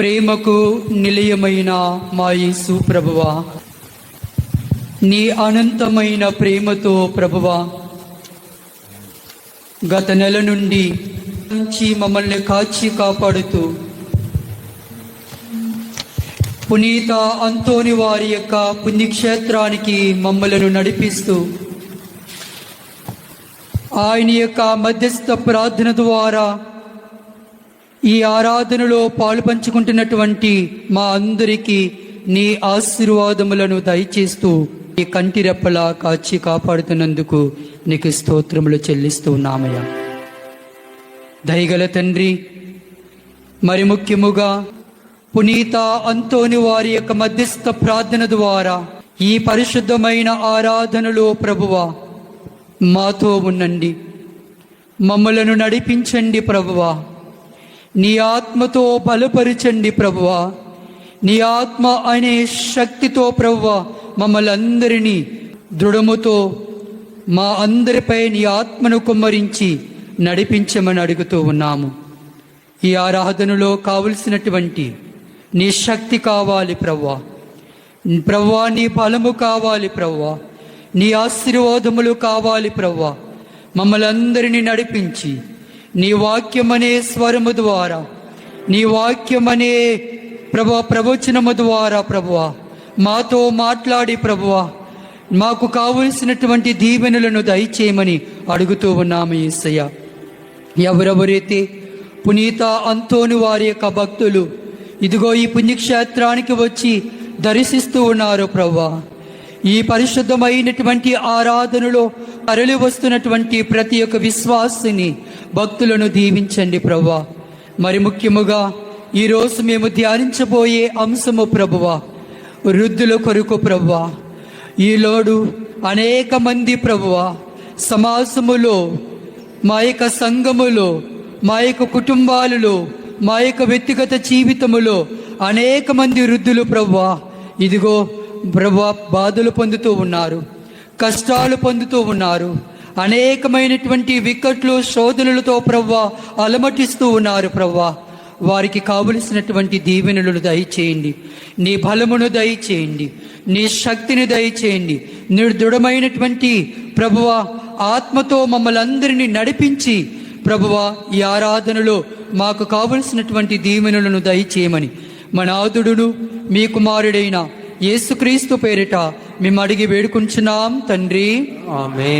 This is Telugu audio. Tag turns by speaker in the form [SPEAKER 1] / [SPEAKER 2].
[SPEAKER 1] ప్రేమకు నిలయమైన మా యేసు ప్రభువా. నీ అనంతమైన ప్రేమతో ప్రభువా గత నెల నుండి నుంచి మమ్మల్ని కాచి కాపాడుతూ పునీత అంతోని వారి యొక్క పుణ్యక్షేత్రానికి మమ్మలను నడిపిస్తూ ఆయన యొక్క మధ్యస్థ ప్రార్థన ద్వారా ఈ ఆరాధనలో పాలు పంచుకుంటున్నటువంటి మా అందరికీ నీ ఆశీర్వాదములను దయచేస్తూ ఈ కంటి రెప్పలా కాచి కాపాడుతున్నందుకు నీకు స్తోత్రములు చెల్లిస్తూ ఉన్నామయ్యా. దయగల తండ్రి మరి ముఖ్యముగా పునీత అంతోని వారి యొక్క మధ్యస్థ ప్రార్థన ద్వారా ఈ పరిశుద్ధమైన ఆరాధనలో ప్రభువ మాతో ఉండండి. మమ్మలను నడిపించండి ప్రభువా. నీ ఆత్మతో బలపరచండి ప్రభువా. నీ ఆత్మ అనే శక్తితో ప్రభువా మమ్మల్ని అందరినీ దృఢముతో మా అందరిపై నీ ఆత్మను కుమ్మరించి నడిపించమని అడుగుతూ ఉన్నాము. ఈ ఆరాధనలో కావలసినటువంటి నీ శక్తి కావాలి ప్రవ్వా ప్రవ్వా నీ బలము కావాలి ప్రవ్వా నీ ఆశీర్వాదములు కావాలి ప్రవ్వా మమ్మల్ని అందరినీ నడిపించి నీ వాక్యమనే స్వరము ద్వారా. నీ వాక్యమనే ప్రభు ప్రవచనము ద్వారా ప్రభువ. మాతో మాట్లాడి ప్రభువ. మాకు కావలసినటువంటి దీవెనలను దయచేయమని అడుగుతూ ఉన్నాము ఈసయ్య ఎవరెవరైతే పునీత అంతోని వారి యొక్క భక్తులు ఇదిగో ఈ పుణ్యక్షేత్రానికి వచ్చి దర్శిస్తూ ఉన్నారు ప్రభా ఈ పరిశుద్ధమైనటువంటి ఆరాధనలో తరలి వస్తున్నటువంటి ప్రతి ఒక్క విశ్వాసిని భక్తులను దీవించండి ప్రవ్వా. మరి ముఖ్యముగా ఈరోజు మేము ధ్యానించబోయే అంశము ప్రభువ వృద్ధుల కొరకు ప్రభువ ఈలోడు అనేక మంది ప్రభువ సమాజములో మా యొక్క సంఘములో మా యొక్క కుటుంబాలలో మా యొక్క వ్యక్తిగత జీవితములో అనేక మంది వృద్ధులు ప్రభువ ఇదిగో ప్రభువా బాధలు పొందుతూ ఉన్నారు కష్టాలు పొందుతూ ఉన్నారు అనేకమైనటువంటి వికట్లు శోధనలతో ప్రవ్వ అలమటిస్తూ ఉన్నారు ప్రవ్వ వారికి కావలసినటువంటి దీవెనలను దయచేయండి నీ బలమును దయచేయండి నీ శక్తిని దయచేయండి. నిర్దృఢమైనటువంటి దృఢమైనటువంటి ప్రభువ ఆత్మతో మమ్మల్ని అందరినీ నడిపించి ప్రభువ ఈ ఆరాధనలో మాకు కావలసినటువంటి దీవెనలను దయచేయమని. మన ఆదుడును మీ కుమారుడైన యేసుక్రీస్తు పేరిట మేము అడిగి వేడుకుంటున్నాం తండ్రి.
[SPEAKER 2] ఆమె